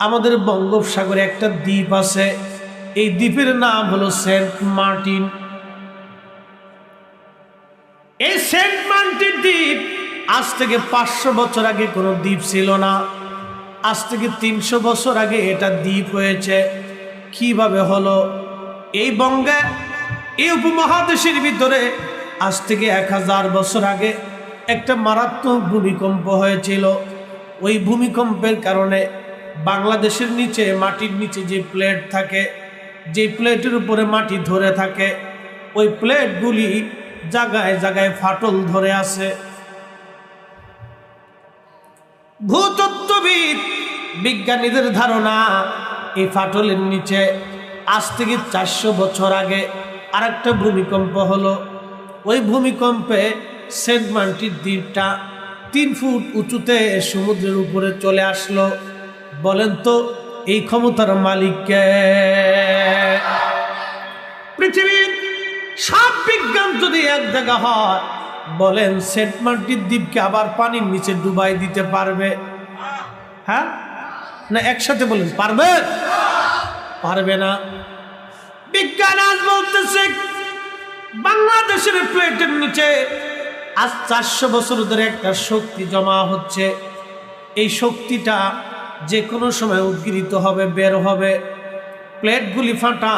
আমাদের বঙ্গোপসাগরে একটা দ্বীপ আছে। এই দ্বীপের নাম হলো সেন্ট মার্টিন। এই সেন্ট মার্টিন দ্বীপ আজ থেকে পাঁচশো বছর আগে কোনো দ্বীপ ছিল না। আজ থেকে তিনশো বছর আগে এটা দ্বীপ হয়েছে। কীভাবে হলো? এই বঙ্গে, এই উপমহাদেশের ভিতরে আজ থেকে এক হাজার বছর আগে একটা মারাত্মক ভূমিকম্প হয়েছিল। ওই ভূমিকম্পের কারণে বাংলাদেশের নিচে, মাটির নিচে যে প্লেট থাকে, যে প্লেটের উপরে মাটি ধরে থাকে, ওই প্লেটগুলি জায়গায় জায়গায় ফাটল ধরে আছে। ভূতত্ত্ববিদ, বিজ্ঞানীদের ধারণা, এই ফাটলের নিচে আজ থেকে চারশো বছর আগে আরেকটা ভূমিকম্প হলো। ওই ভূমিকম্পে সেন্ট মার্টিন দ্বীপটা তিন ফুট উঁচুতে সমুদ্রের উপরে চলে আসলো। বলেন তো, এই ক্ষমতার মালিককে। পৃথিবীর সব বিজ্ঞান যদি এক জায়গা হয়, বলেন সেন্ট মার্টিন দ্বীপকে আবার পানির নিচে ডুবাই দিতে পারবে। হ্যাঁ? না, একসাথে বলেন, পারবে? পারবে না। বিজ্ঞান আজ বলতেছে, বাংলাদেশের প্লেটের নিচে আজ চারশো বছর ধরে একটা শক্তি জমা হচ্ছে। এই শক্তিটা যে কোনো সময় উদ্গৃহীত হবে, বের হবে। প্লেটগুলি ফাটা,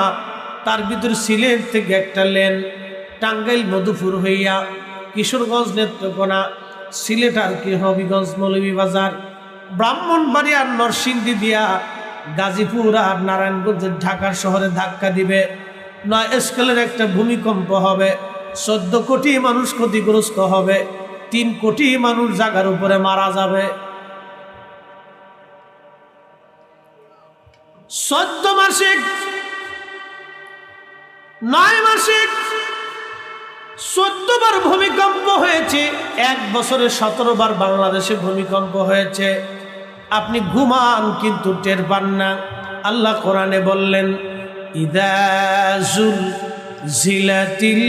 তার ভিতর সিলেট থেকে একটা লেন, টাঙ্গাইল, মধুপুর হইয়া কিশোরগঞ্জ নেত্রকোনা, সিলেট আর কি, হবিগঞ্জ, মৌলভীবাজার ব্রাহ্মণবাড়ি আর নরসিংদী দিয়া গাজীপুর আর নারায়ণগঞ্জের ঢাকার শহরে ধাক্কা দিবে। নয় স্কেলের একটা ভূমিকম্প হবে। চোদ্দ কোটি মানুষ ক্ষতিগ্রস্ত হবে। তিন কোটি মানুষ জায়গার উপরে মারা যাবে। চোদ্দ মাসিক, নয় মাসিক, চোদ্দ বার ভূমিকম্প হয়েছে, এক বছরে সতেরো বার বাংলাদেশে ভূমিকম্প হয়েছে। আপনি ঘুমান কিন্তু টের পান না। আল্লাহ কোরআনে বললেন ইদাজুল জিলাতিল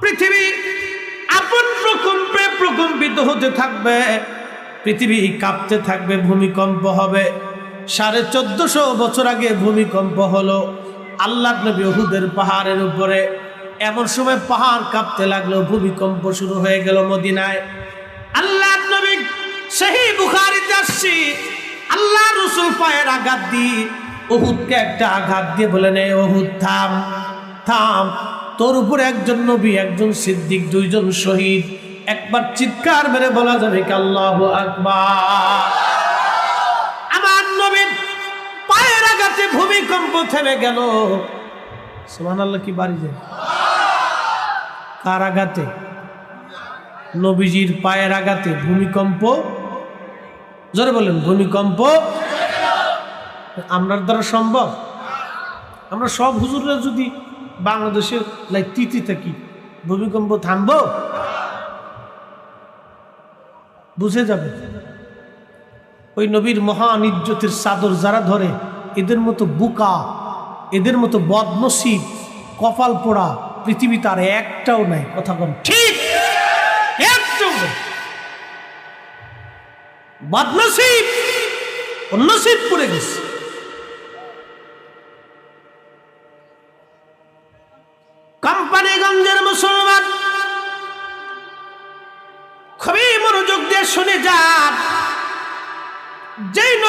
পৃথিবী আপন প্রকম্পে প্রকম্পিত হতে থাকবে, পৃথিবী কাঁপতে থাকবে, ভূমিকম্প হবে। সাড়ে চোদ্দশো বছর আগে ভূমিকম্প হলো আল্লাহ নবী ওহুদের পাহাড়ের উপরে। এমন সময় পাহাড় কাঁপতে লাগল, ভূমিকম্প শুরু হয়ে গেল মদিনায়। আল্লাহ নবী সেই বুখারিতে আসছি, আল্লাহ রসুল পায়ের আঘাত দিয়ে ওহুদকে একটা আঘাত দিয়ে বলেন "এ ওহুদ থাম থাম, তোর উপরে একজন নবী, একজন সিদ্দিক, দুইজন শহীদ একবার চিৎকার মেরে বলা যাবে আল্লাহ আকবার। আমার নবীর পায়ের আঘাতে ভূমিকম্প থেমে গেল। সুমান আল্লাহ কি বাড়ি যায় কার আঘাতে? নবীজির পায়ের আঘাতে ভূমিকম্প? জোরে বলেন, ভূমিকম্প? আমরার দ্বারা সম্ভব? আমরা সব হুজুররা যদি বাংলাদেশের লাইক তিতি থাকি ভূমিকম্প থামবো? বুঝে যাবে। ওই নবীর মহান ইজ্জতের চাদর যারা ধরে, এদের মতো বুকা, এদের মতো বদনসিব, কপাল পোড়া পৃথিবী তার একটাও নাই। কথা কম ঠিক একটাও নেই। বদনসিব নসিব পড়ে গেছে।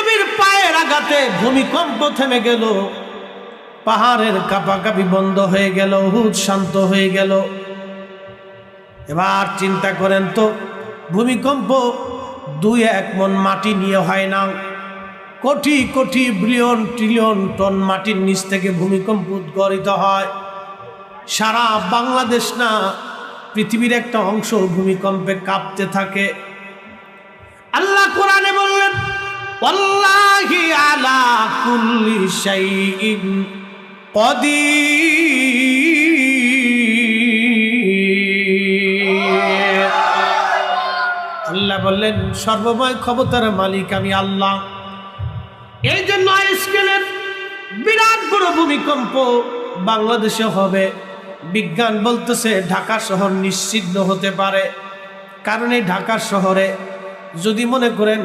নবীর পায়ের আঘাতে ভূমিকম্প থেমে গেল। পাহাড়ের কাপাকাপি বন্ধ হয়ে গেল হুদ শান্ত হয়ে গেল। এবার চিন্তা করেন তো, ভূমিকম্প দুই এক মন মাটি নিয়ে হয় না। Crore crore billion trillion ton মাটির নিচ থেকে ভূমিকম্প উদ্গরিত হয়। সারা বাংলাদেশ না, পৃথিবীর একটা অংশ ভূমিকম্পে কাঁপতে থাকে। আল্লাহ কোরআনে বললেন আলা আল্লাহ বললেন, সর্বময় ক্ষমতার মালিক আমি আল্লাহ। এই জন্য স্কেলের বিরাট বড় ভূমিকম্প বাংলাদেশে হবে। বিজ্ঞান বলতেছে, ঢাকা শহর নিশ্চিহ্ন হতে পারে। কারণ এই ঢাকা শহরে যদি মনে করেন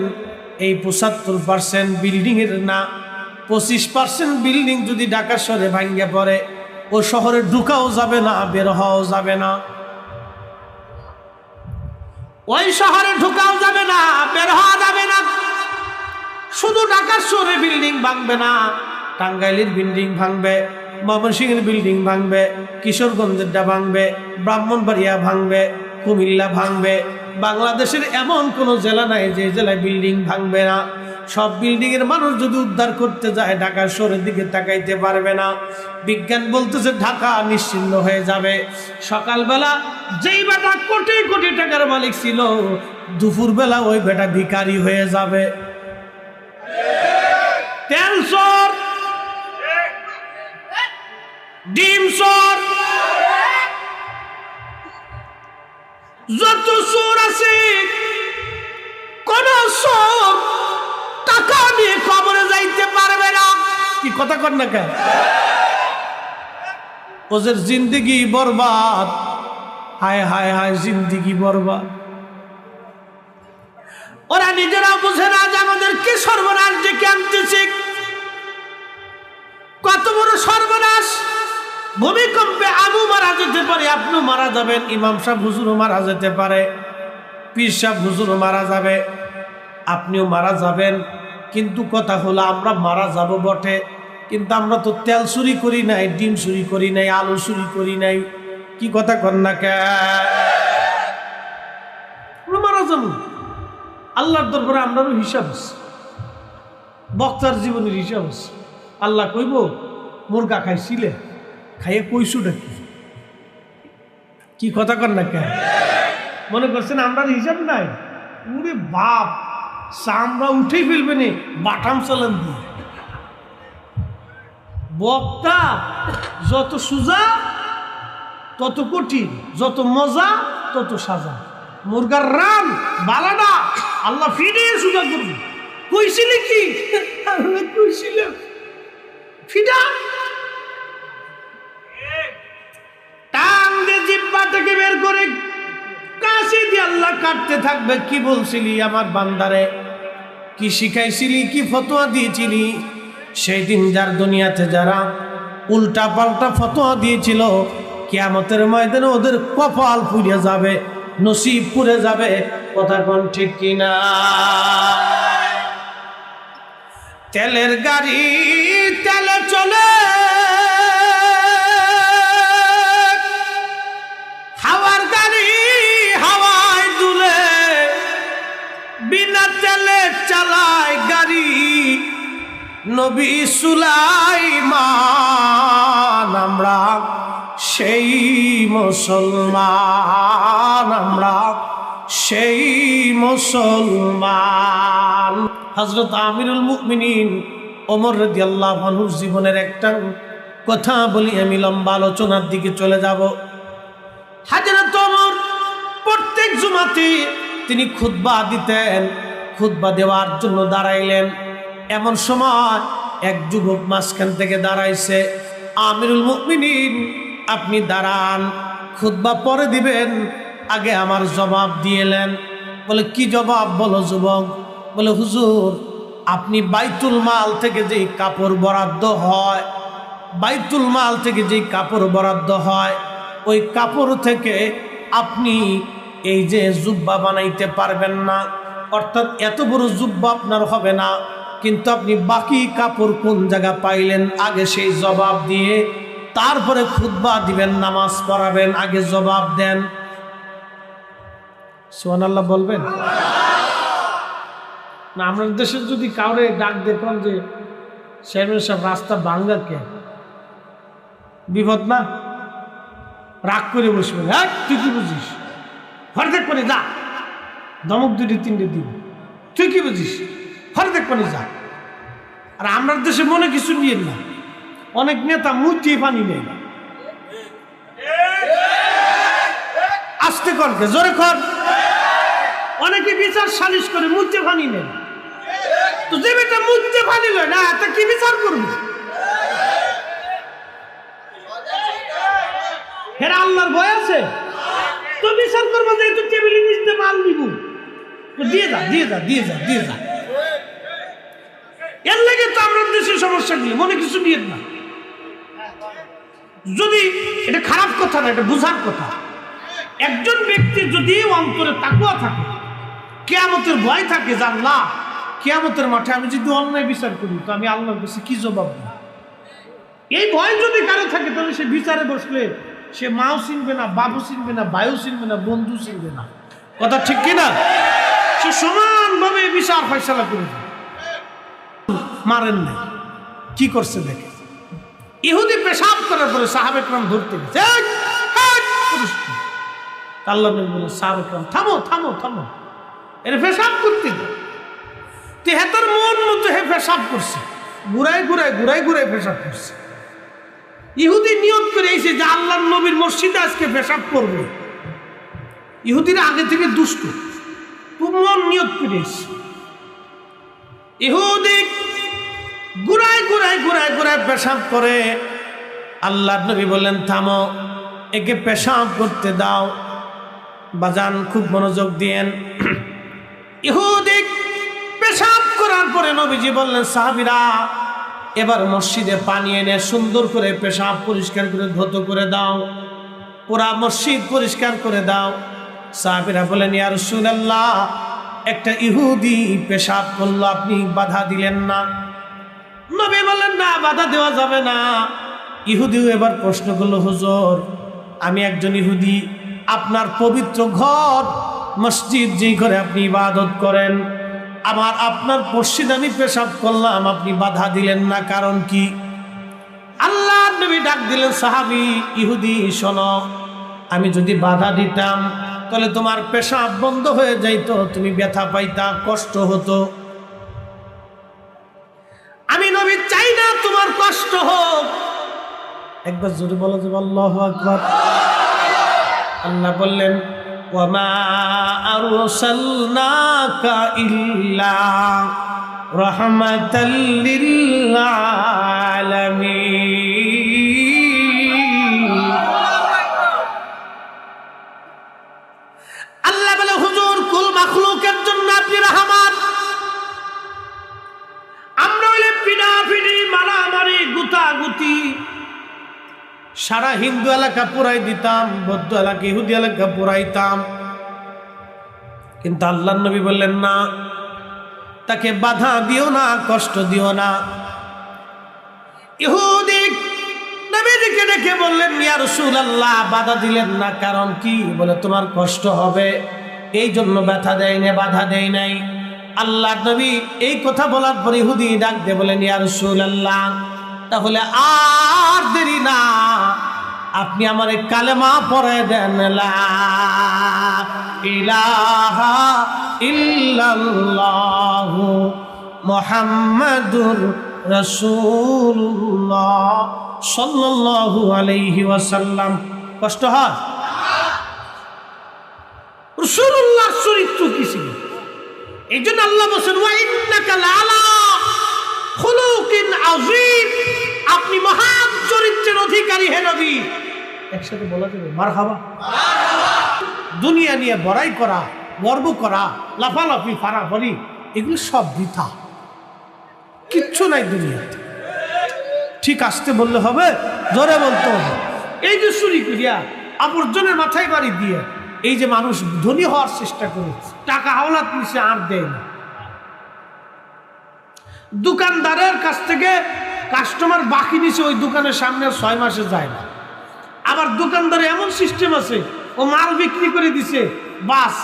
এই পঁচাত্তর পার্সেন্ট বিল্ডিংয়ের না, পঁচিশ পার্সেন্ট বিল্ডিং যদি ঢাকা শহরে ভাঙ্গে পড়ে, ও শহরে ঢুকাও যাবে না, বের হওয়াও যাবে না। ওই শহরে ঢুকাও যাবে না, বের হওয়া যাবে না। শুধু ঢাকার শহরে বিল্ডিং ভাঙবে না, টাঙ্গাইলের বিল্ডিং ভাঙবে, ময়মনসিংহের বিল্ডিং ভাঙবে, কিশোরগঞ্জেরটা ভাঙবে, ব্রাহ্মণবাড়িয়া ভাঙবে, কুমিল্লা ভাঙবে বাংলাদেশের এমন কোনো জেলা নাই যে জেলায় বিল্ডিং ভাঙবে না। সব বিল্ডিং এর মানুষ যদি উদ্ধার করতে যায়, ঢাকার শহরের দিকে তাকাইতে পারবে না। বিজ্ঞান বলতেছে ঢাকা নিশ্চিন্ন হয়ে যাবে। সকালবেলা যেই বেটা কোটি কোটি টাকার মালিক ছিল, দুপুরবেলা ওই বেটা ভিখারি হয়ে যাবে। ডিম সর যত চোর আছে কোন চোর টাকা নিয়ে খবরে যাইতে পারবে না। কি কথা কর না কেন? ওদের জিন্দগি বরবাদ হায় হায় হায় জিন্দগি বরবাদ। ওরা নিজেরা বুঝে না যে আমাদের কি সর্বনাশ ডেকে আনতেছে কত বড় সর্বনাশ। ভূমিকম্পে আবু মারা যেতে পারে, আপনিও মারা যাবেন, ইমাম সাহেব হুজুরও মারা যেতে পারে, পীর সাহেব হুজুরও মারা যাবে, আপনিও মারা যাবেন। কিন্তু কথা হলো, আমরা মারা যাব বটে, কিন্তু আমরা তো তেল চুরি করি নাই, ডিম চুরি করি নাই, আলু চুরি করি নাই। কি কথা কর না কে? মারা যাব। আল্লাহর দরবারে আমরারও হিসাব আছে। বক্তার জীবনের হিসাব আছে। আল্লাহ কইব, মুরগা খাইছিলে? খাইয়ে কইসুটা কি? কি কথা কর না কেন? মনে করছেন আমরা হিসাব নাই? উরে বাপ চামড়া উঠেই ফেলবে নে বাটাম চালান দিয়ে। বক্তা যত সুজা তত কঠিন যত মজা তত সাজা। মুরগার রান বালানা আল্লাহ ফিরিয়ে সুজা করবে। কইছিলে কি? আল্লাহ কইছিল। ফিডা? জিব্বাটাকে বের করে কাশি দিয়ে আল্লাহ কাটতে থাকবে, কি বলছিলি আমার বান্দারে? কি শিখাইছিলি, কি ফতোয়া দিয়েছিলি? সেই দিন যার দুনিয়াতে যারা উল্টা পাল্টা ফতোয়া দিয়েছিল, কিয়ামতের ময়দানে ওদের কপাল পুড়ে যাবে, নসিব পুড়ে যাবে। কথা কোন ঠিক কিনা? তেলের গাড়ি চালায় গাড়ি, নবী সুলাইমান, আমরা সেই মুসলমান, আমরা সেই মুসলমান। হজরত আমিরুল মুকমিনিন ওমর রদি আল্লাহ মানুষ জীবনের একটা কথা বলি, আমি লম্বা আলোচনার দিকে চলে যাব। হাজরত ওমর প্রত্যেক জুমাতে তিনি খুতবা দিতেন। খুতবা দেওয়ার জন্য দাঁড়াইলেন। এমন সময় এক যুবক মাঝখান থেকে দাঁড়াইছে। আমিরুল মুকমিনিন আপনি দাঁড়ান, খুতবা পরে দিবেন, আগে আমার জবাব দিয়েলেন বলে, কি জবাব বলো যুবক? বলে, হুজুর, আপনি বাইতুল মাল থেকে যেই কাপড় বরাদ্দ হয়, বাইতুল মাল থেকে যেই কাপড় বরাদ্দ হয়, ওই কাপড় থেকে আপনি এই যে জুব্বা বানাইতে পারবেন না অর্থাৎ এত বড় জুব্বা আপনার হবে না, কিন্তু আপনি বাকি কাপড় কোন জায়গা পাইলেন? আগে সেই জবাব দিয়ে তারপরে খুতবা দিবেন, নামাজ পড়াবেন, আগে জবাব দেন। সোহান আল্লাহ। বলবেন না, আমাদের দেশে যদি কাউরে ডাক দেখলাম যে, চেয়ারম্যান সাহেব, রাস্তা বাংলা কে? বিপদ না? রাগ করে বসবেন। হ্যাঁ তুই কি বুঝিস? হরদেক করে যা। দমক দুটি তিনটে দিন তুই কি বুঝিস? হরদেক করে যা। আর আমরা দেশে মনে কিছু নিয়ে না। অনেক নেতা মুচিয়ে পানি নেই আসতে করকে জোরে কর। অনেকে বিচার সালিশ করে মুচে পানি নেই তো যে বেটা মুচে পানি লয় না, তা কি বিচার করবে? হেরা আল্লাহর ভয় আছে? তো বিচার করব যে তুই টেবিলের নিচে মাল দিয়ে যা দিয়ে যা দিয়ে যা দিয়ে যা। এর লেগে তো আমরা দেশের নিয়ে মনে কিছু নিয়ে না। যদি এটা খারাপ কথা না, এটা বোঝার কথা। একজন ব্যক্তি যদি অন্তরে তাকুয়া থাকে, কেয়ামতের ভয় থাকে যে আল্লাহ, কেয়ামতের মাঠে আমি যদি অন্যায় বিচার করি, তো আমি আল্লাহর কাছে কি জবাব দেব? এই ভয় যদি কারও থাকে, তাহলে সে বিচারে বসলে সে মাও চিনবে না, বাবু চিনবে না বায়ু চিনবে না, বন্ধু চিনবে না। কথা ঠিক কিনা? সে সমানভাবে বিচার ফয়সালা করে মারেন নাই। কি করছে দেখে? ইহুদি পেশাব করার পরে সাহাবেকরাম ধরতে গেছে? আল্লাহ নবী বলে সাহাবেকরাম থামো থামো থামো। এর পেশাব করতে তে মন মতো হে পেশাব করছে। ঘুরাই ঘুরাই ঘুরাই ঘুরাই পেশাব করছে। ইহুদি নিয়ত করে এসে যে আল্লাহ নবীর মসজিদে আজকে পেশাব করবে। ইহুদিরা আগে থেকে দুষ্ট। মন নিয়ত করে এসে ইহুদি ঘুরায় ঘুরায় ঘুরায় ঘুরায় পেশাব করে। আল্লাহ নবী বললেন, থামো, একে পেশাব করতে দাও। বাজান, খুব মনোযোগ দিয়েন। ইহুদি পেশাব করার পরে নবীজি বললেন, সাহাবিরা, এবার মসজিদে পানি এনে সুন্দর করে পেশাব পরিষ্কার করে, ধুত করে দাও। পুরা মসজিদ পরিষ্কার করে দাও। সাহাবিরা বলেন ইয়ার সুনাল্লাহ একটা ইহুদি পেশাব করল, আপনি বাধা দিলেন না? নবী বলেন না, বাধা দেওয়া যাবে না। ইহুদিও এবার প্রশ্ন করল, হুজুর, আমি একজন ইহুদি, আপনার পবিত্র ঘর, মসজিদ যেই ঘরে আপনি ইবাদত করেন, আমার আপনার মসজিদ আমি পেশাব করলাম, আপনি বাধা দিলেন না, কারণ কি? আল্লাহ নবী ডাক দিলেন, সাহাবি, ইহুদি, শোনো, আমি যদি বাধা দিতাম তাহলে তোমার পেশাব বন্ধ হয়ে যাইতো, তুমি ব্যথা পাইতা, কষ্ট হতো। আমি নবী চাই না তোমার কষ্ট হোক। একবার জোরে বলো যে আল্লাহ আকবার। আল্লাহ বললেন, ওয়ামা আরসালনাকা আলামিন। রহমান। আমরা হইলে মারামারি, গুতাগুতি। সারা হিন্দু এলাকা পুরাই দিতাম, বৌদ্ধ এলাকা, ইহুদি এলাকা পুরাইতাম। কিন্তু আল্লাহ নবী বললেন, না, তাকে বাধা দিও না, কষ্ট দিও না। ইহুদি নবীকে ডেকে বললেন রাসূলুল্লাহ, বাধা দিলেন না, কারণ কি? বলে, তোমার কষ্ট হবে। এই জন্য ব্যথা দেয় না বাধা দেয় নাই। আল্লাহ নবী এই কথা বলার পর ইহুদি ডাক দিয়ে বলেন, ইয়া রাসূলুল্লাহ, তাহলে আর দেরি না। আপনি আমার কালেমা পড়ে দেন, লা ইলাহা ইল্লাল্লাহু মুহাম্মাদুর রাসূলুল্লাহ সাল্লাল্লাহু আলাইহি ওয়াসাল্লাম। কষ্ট হয়? রাসূলুল্লাহর চরিত্র কি ছিল? এই জন্য আল্লাহ বলছেন আপনি মহান চরিত্রের অধিকারী হে একসাথে বলা যাবে, মারহাবা। দুনিয়া নিয়ে বড়াই করা, গর্ব করা, লাফালাফি ফারাফারি এগুলো সব বৃথা। কিচ্ছু নাই দুনিয়াতে। ঠিক আসতে বললে হবে জোরে বলতে হবে। এই যে চুরি করিয়া আবর্জনের মাথায় বাড়ি দিয়ে এই যে মানুষ ধনী হওয়ার চেষ্টা করে টাকা হাওলাত নিচে আর দেয় না। দোকানদারের কাছ থেকে কাস্টমার বাকি নিছে, ওই দোকানের সামনে ছয় মাসে যায় না। আবার দোকানদারে এমন সিস্টেম আছে, ও মাল বিক্রি করে দিছে, বাস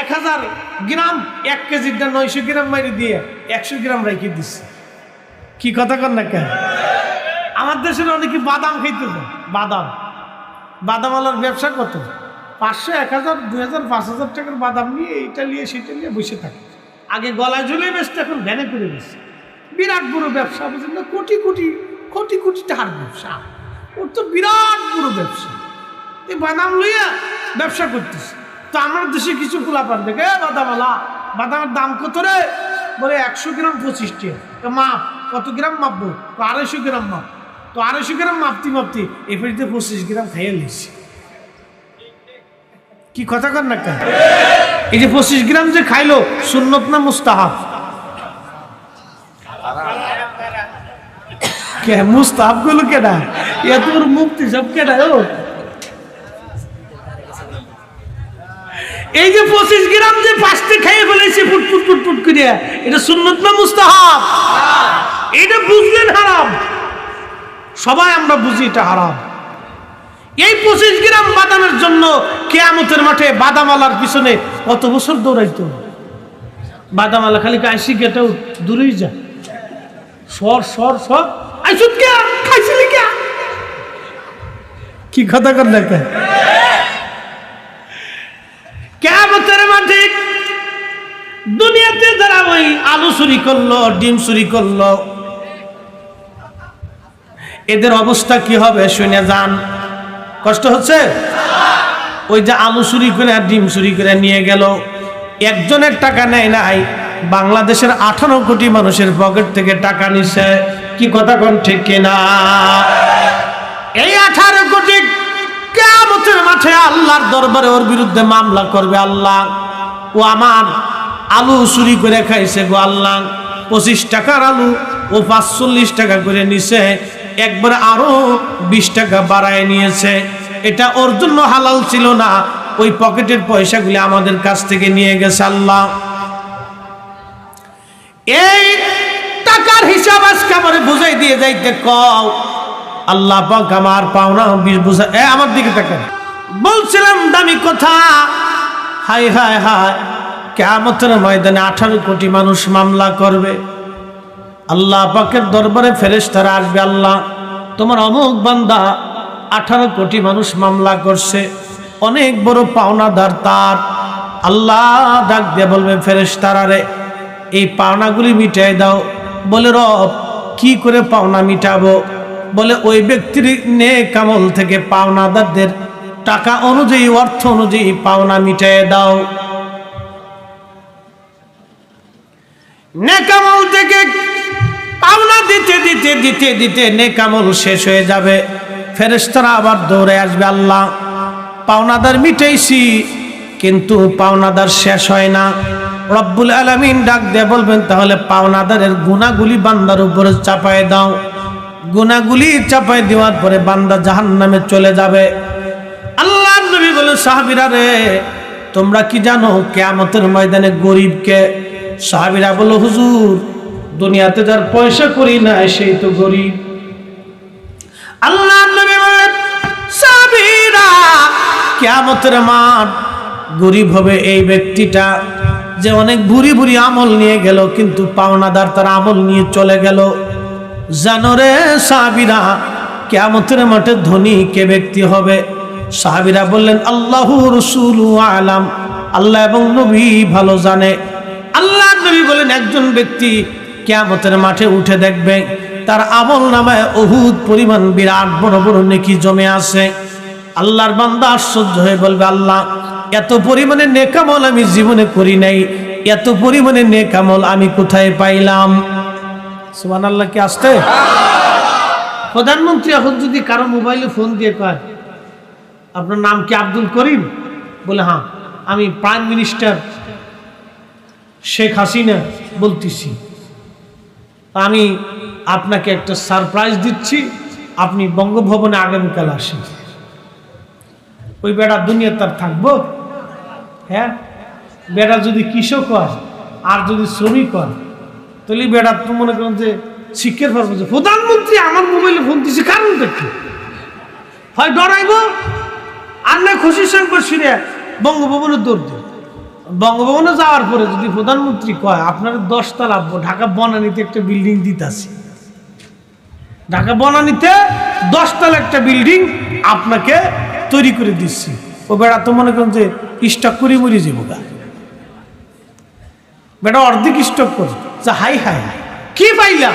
এক হাজার গ্রাম, এক কেজিটা নয়শো গ্রাম মারি দিয়ে একশো গ্রাম রেখে দিচ্ছে কি কথা কর না কেন? আমার দেশের অনেকে বাদাম খাইতে যায়, বাদাম। বাদামওয়ালার ব্যবসা কত? পাঁচশো, এক হাজার, দুই হাজার, পাঁচ হাজার টাকার বাদাম নিয়ে এইটা নিয়ে সেটা নিয়ে বসে থাকে। আগে গলায় ঝুলে বেসতে এখন ভ্যানে করে বেসছে বিরাট বড় ব্যবসা, বুঝলেন না? কোটি কোটি কোটি কোটি টাকার ব্যবসা। ওর তো বিরাট বড় ব্যবসা। এই বাদাম লইয়া ব্যবসা করতেছে। তো আমার দেশে কিছু খোলা পান দেখে বাদামালা বাদামের দাম কত রে? বলে, একশো গ্রাম পঁচিশ টাকা। মাপ কত গ্রাম মাপবো? তো, আড়াইশো গ্রাম মাপ। তো, আড়াইশো গ্রাম মাপতি মাপতি, এ ফেরিতে পঁচিশ গ্রাম খাইয়ে নিয়েছি কি কথা কর না এই যে পঁচিশ গ্রাম যে খাইলো, সুন্নত না মুস্তাহাব? কে মুস্তাহাবগুলো কেডা? বড় মুক্তি সব কেডা ও? এই যে পঁচিশ গ্রাম যে পাঁচটি খাইয়ে ফেলেছে, ফুট ফুট ফুট ফুট করে, এটা সুন্নত না মুস্তাহাব? এটা বুঝলেন হারাম। সবাই আমরা বুঝি এটা হারাম। এই পঁচিশ গ্রাম বাদামের জন্য কেয়ামতের মাঠে বাদামালার পিছনে কত বছর দৌড়াইতো বাদামালা খালি আইসি গেটাও দূরেই যা। সর সর সর। কে? কে কথা কর না কেয়ামতের মাঠে দুনিয়াতে যারা ওই আলু চুরি করল, ডিম চুরি করল, এদের অবস্থা কি হবে শুনে যান। কষ্ট হচ্ছে? ওই যে আলু চুরি করে ডিম চুরি করে নিয়ে গেল। একজনের টাকা নেয় নাই, বাংলাদেশের আঠারো কোটি মানুষের পকেট থেকে টাকা নিছে। কি কথা কোন ঠিক কিনা এই আঠারো কোটি কেমতের মাঠে আল্লাহর দরবারে ওর বিরুদ্ধে মামলা করবে আল্লাহ। ও আমার আলু চুরি করে খাইছে গো আল্লাহ। পঁচিশ টাকার আলু ও পাঁচচল্লিশ টাকা করে নিছে। একবার আরও বিশ টাকা বাড়ায় নিয়েছে। এটা ওর জন্য হালাল ছিল না। ওই পকেটের পয়সাগুলি আমাদের কাছ থেকে নিয়ে গেছে আল্লাহ। এই টাকার হিসাব আজকে আমার বুঝাই দিয়ে যাইতে কও। আল্লাহ পাক আমার পাওনা বুঝা এ, আমার দিকে তাকান। বলছিলাম, দামি কথা। হাই হাই হাই কেমতের ময়দানে আঠারো কোটি মানুষ মামলা করবে। আল্লাহ পাকের দরবারে ফেরেশতারা আসবে, আল্লাহ, তোমার অমুক বান্দা আঠারো কোটি মানুষ মামলা করছে, অনেক বড় পাওনাদার তার। আল্লাহ ডাক দিয়ে বলবে, ফেরেশতারা রে, এই পাওনাগুলি মিটাই দাও। বলে, রব, কি করে পাওনা মিটাবো? বলে, ওই ব্যক্তির নে কামল থেকে পাওনাদারদের টাকা অনুযায়ী, অর্থ অনুযায়ী পাওনা মিটাই দাও। নেকামল থেকে পাওনা দিতে দিতে দিতে দিতে নেকামল শেষ হয়ে যাবে। ফেরেস্তারা আবার দৌড়ে আসবে, আল্লাহ, পাওনাদার মিটাইছি, কিন্তু পাওনাদার শেষ হয় না। রব্বুল আলামিন ডাক দিয়ে বলবেন, তাহলে পাওনাদারের গুণাগুলি বান্দার উপরে চাপায় দাও। গুণাগুলি চাপায় দেওয়ার পরে বান্দা জাহান্নামে চলে যাবে। আল্লাহ নবী বলে সাহাবিরা রে, তোমরা কি জানো, কেয়ামতের ময়দানে গরিবকে? সাহাবিরা বলো হুজুর দুনিয়াতে যার পয়সা করি না সেই তো গরিব। আল্লাহ কেয়ামতের মাঠ গরিব হবে এই ব্যক্তিটা যে অনেক ভুরি ভুরি আমল নিয়ে গেল, কিন্তু পাওনাদার তার আমল নিয়ে চলে গেল। জানো রে সাহাবিরা কেয়ামতের মাঠে ধনী কে ব্যক্তি হবে? সাহাবিরা বললেন, আল্লাহ রসুল আলাম। আল্লাহ এবং নবী ভালো জানে। আল্লাহ নবী বলেন, একজন ব্যক্তি কেয়ামতের মাঠে উঠে দেখবে তার আমল নামায় অহুদ পরিমাণ বিরাট বড় বড় নেকি জমে আছে। আল্লাহর বান্দা আশ্চর্য হয়ে বলবে, আল্লাহ, এত পরিমাণে নেকামল আমি জীবনে করি নাই, এত পরিমাণে নেকামল আমি কোথায় পাইলাম? সুবান আল্লাহ কি আসতে প্রধানমন্ত্রী এখন যদি কারও মোবাইলে ফোন দিয়ে কয়, আপনার নাম কি আব্দুল করিম? বলে হ্যাঁ আমি প্রাইম মিনিস্টার শেখ হাসিনা বলতেছি। আমি আপনাকে একটা সারপ্রাইজ দিচ্ছি। আপনি বঙ্গভবনে আগামীকাল আসেন। ওই বেড়া দুনিয়া তার থাকব? হ্যাঁ? বেড়া যদি কৃষক হয়, আর যদি শ্রমিক হয়, তাহলে বেড়া তো মনে করেন যে শিক্ষের পারব যে প্রধানমন্ত্রী আমার মোবাইলে ফোন দিচ্ছে কারণটা কি হয় ডরাইব, আর না খুশির সঙ্গে ফিরে বঙ্গভবনে দৌড় বঙ্গভবনে যাওয়ার পরে যদি প্রধানমন্ত্রী কয়, আপনার দশতলা ঢাকা বনানীতে একটা বিল্ডিং দিতেছি। ঢাকা বনানীতে দশতলা একটা বিল্ডিং আপনাকে তৈরি করে দিচ্ছি। ও বেড়া তো মনে করেন যে স্টক করে মরে যাব গা। বেটা অর্ধেক স্টক করে যা হাই হাই। কি পাইলা?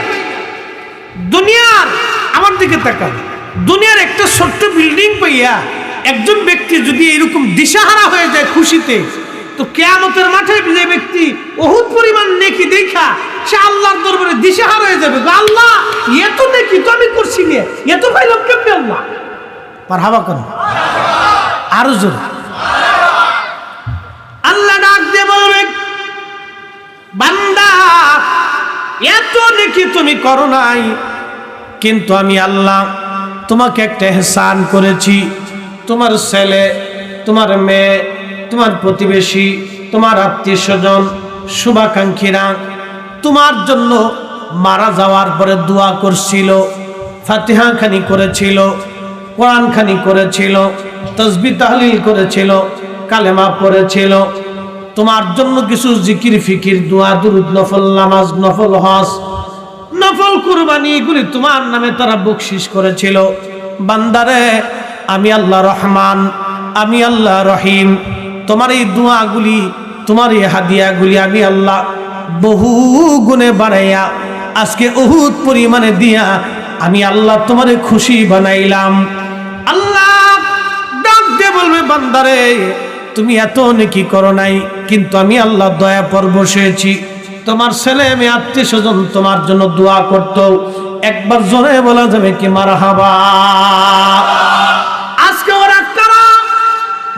দুনিয়ার, আমার দিকে তাকান দুনিয়ার একটা ছোট্ট বিল্ডিং পাইয়া একজন ব্যক্তি যদি এরকম দিশাহারা হয়ে যায় খুশিতে তো কেয়ামতের মাঠে যে ব্যক্তি বহুত পরিমাণ নেকি দেখা সে আল্লাহর দরবারে দিশেহার হয়ে যাবে। আল্লাহ এত নেকি তো আমি করছি নিয়ে এত পাইলাম কেমনি আল্লাহ? পার হাবা কেন আরও জোর। আল্লাহ ডাক দিয়ে বলবে বান্দা এত নেকি তুমি করো নাই কিন্তু আমি আল্লাহ তোমাকে একটা হেসান করেছি। তোমার ছেলে তোমার মেয়ে তোমার প্রতিবেশী, তোমার আত্মীয় স্বজন শুভাকাঙ্ক্ষীরা, তোমার জন্য মারা যাওয়ার পরে দোয়া করছিল ফাতিহা খানি করেছিল কোরআন খানি করেছিল, তসবি তাহলিল করেছিল, কালেমা পড়েছিল। তোমার জন্য কিছু জিকির ফিকির, দোয়া, দুরুদ, নফল, নামাজ, নফল হজ, নফল কুরবানি, এগুলি তোমার নামে তারা বকশিস করেছিল। বান্দারে, আমি আল্লাহ রহমান, আমি আল্লাহ রহিম। তোমার এই দোয়াগুলি, তোমার এই হাদিয়াগুলি আমি আল্লাহ বহু গুণে বাড়াইয়া আজকে অহুত পরিমাণে দিয়া আমি আল্লাহ তোমারে খুশি বানাইলাম। আল্লাহ ডাক বলবে, বান্দারে, তুমি এত নেকি করো নাই, কিন্তু আমি আল্লাহ দয়া পর বসেছি তোমার ছেলে মেয়ে আত্মীয় স্বজন তোমার জন্য দোয়া করতো একবার জোরে বলা যাবে কি মারা হাবা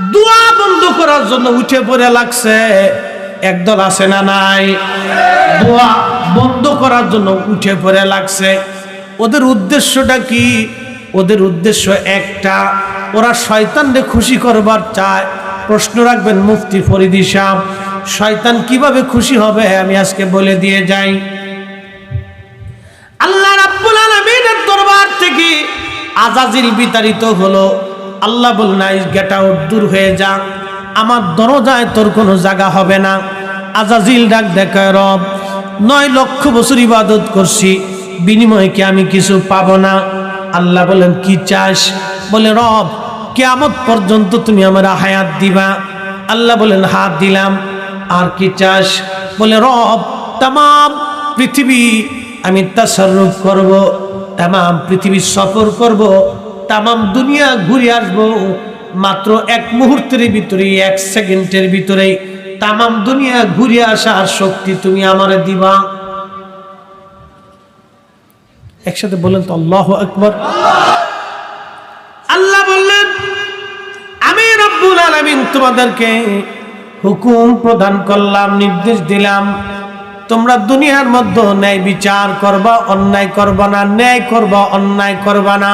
দোয়া বন্ধ করার জন্য উঠে পড়ে লাগছে। একদল আছে না নাই? দোয়া বন্ধ করার জন্য উঠে পড়ে লাগছে। ওদের উদ্দেশ্যটা কি? ওদের উদ্দেশ্য একটা। ওরা শয়তানরে খুশি করবার চায়। প্রশ্ন রাখবেন মুফতি ফরিদি সাহ শয়তান কীভাবে খুশি হবে? আমি আজকে বলে দিয়ে যাই। আল্লাহ রাব্বুল আলামিনের দরবার থেকে আজাজিল বিতাড়িত হলো। আল্লাহ বললেন আইস গেট আউট দূর হয়ে যা। আমার দরজায় তোর কোনো জায়গা হবে না। আজাজিল ডাক দেখায় রব, নয় লক্ষ বছর ইবাদত করছি, বিনিময়ে কি আমি কিছু পাব না? আল্লাহ বলেন কি চাস? বলে, রব, কেয়ামত পর্যন্ত তুমি আমার হায়াত দিবা। আল্লাহ বলেন হাত দিলাম, আর কি চাস? বলে, রব তাম পৃথিবী আমি তাসারুফ করব তাম পৃথিবী সফর করব তাম দুনিয়া ঘুরে আসব মাত্র এক মুহূর্তের ভিতরে, এক সেকেন্ডের ভিতরে তাম দুনিয়া ঘুরে আসার শক্তি তুমি আমার দিবা। একসাথে বলেন তো, আল্লাহ আকবর। আল্লাহ বললেন, আমি রব্বুল আলামিন তোমাদেরকে হুকুম প্রদান করলাম, নির্দেশ দিলাম, তোমরা দুনিয়ার মধ্যে ন্যায় বিচার করবা, অন্যায় করবা না, ন্যায় করবা, অন্যায় করবা না।